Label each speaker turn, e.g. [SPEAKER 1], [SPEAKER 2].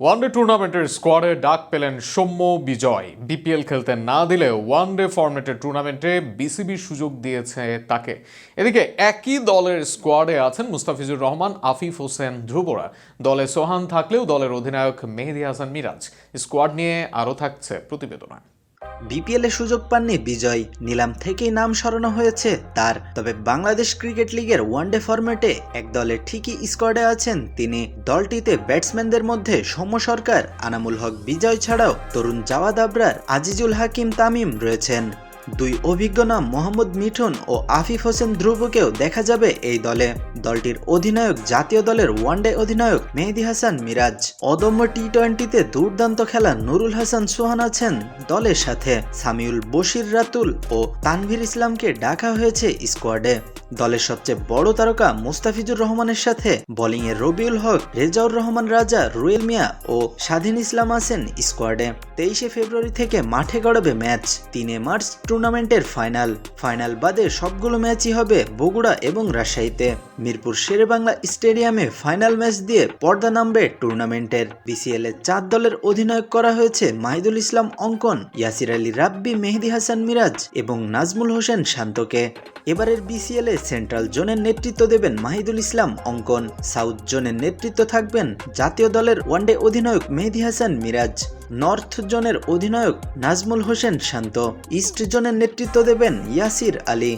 [SPEAKER 1] One day টুর্নামেন্টের স্কোয়াডে ডাক পেলেন সৌম্য বিজয়। বিপিএল খেলতে না দিলেও ওয়ানডে ফরম্যাটের টুর্নামেন্টে বিসিবি সুযোগ দিয়েছে তাকে। এদিকে একই দলের স্কোয়াডে আছেন মুস্তাফিজুর রহমান, আফিফ হোসেন ধ্রুবরা দলে সোহান থাকলেও দলের অধিনায়ক মেহেদি হাসান মিরাজ। স্কোয়াড নিয়ে আরও থাকছে প্রতিবেদনা
[SPEAKER 2] বিপিএল সুযোগ পাননি বিজয়। নিলাম থেকেই নাম সরানো হয়েছে তার। তবে বাংলাদেশ ক্রিকেট লিগের ওয়ানডে ফরম্যাটে এক দলে ঠিকই স্কোয়াডে আছেন তিনি। দলটিতে ব্যাটসম্যানদের মধ্যে সৌম্য সরকার, আনামুল হক বিজয় ছাড়াও তরুণ জাওয়াদ আবরার, আজিজুল হাকিম তামিম রয়েছেন। দুই অভিজ্ঞ নাম মোহাম্মদ মিঠুন ও আফিফ হোসেন ধ্রুবকেও দেখা যাবে এই দলে। দলটির অধিনায়ক জাতীয় দলের ওয়ানডে অধিনায়ক মেহেদি হাসান মিরাজ। অদম্য টি টোয়েন্টিতে দুর্দান্ত খেলা নুরুল হাসান সোহান আছেন দলের সাথে। সামিউল বশির রাতুল ও তানভীর ইসলামকে ডাকা হয়েছে স্কোয়াডে। দলের সবচেয়ে বড় তারকা মুস্তাফিজুর রহমানের সাথে বোলিংয়ে রবিউল হক, রেজাউর রহমান রাজা, রুয়েল মিয়া ও স্বাধীন ইসলাম আছেন স্কোয়াডে। তেইশে ফেব্রুয়ারি থেকে মাঠে গড়াবে ম্যাচ। তিনে মার্চ টুর্নামেন্টের ফাইনাল ফাইনাল বাদে সবগুলো ম্যাচই হবে বগুড়া এবং রাজশাহীতে। মিরপুর শেরেবাংলা স্টেডিয়ামে ফাইনাল ম্যাচ দিয়ে পর্দা নামবে টুর্নামেন্টের বিসিএল এর চার দলের অধিনায়ক করা হয়েছে মাহিদুল ইসলাম, অঙ্কন, ইয়াসির আলী রাব্বি, মেহেদি হাসান মিরাজ এবং নাজমুল হোসেন শান্তকে। এবারের বিসিএল সেন্ট্রাল জোনের নেতৃত্ব দেবেন মাহিদুল ইসলাম অঙ্কন। সাউথ জোনের নেতৃত্ব থাকবেন জাতীয় দলের ওয়ানডে অধিনায়ক মেহেদি হাসান মিরাজ। নর্থ জোনের অধিনায়ক নাজমুল হোসেন শান্ত। ইস্ট জোনের নেতৃত্ব দেবেন ইয়াসির আলী।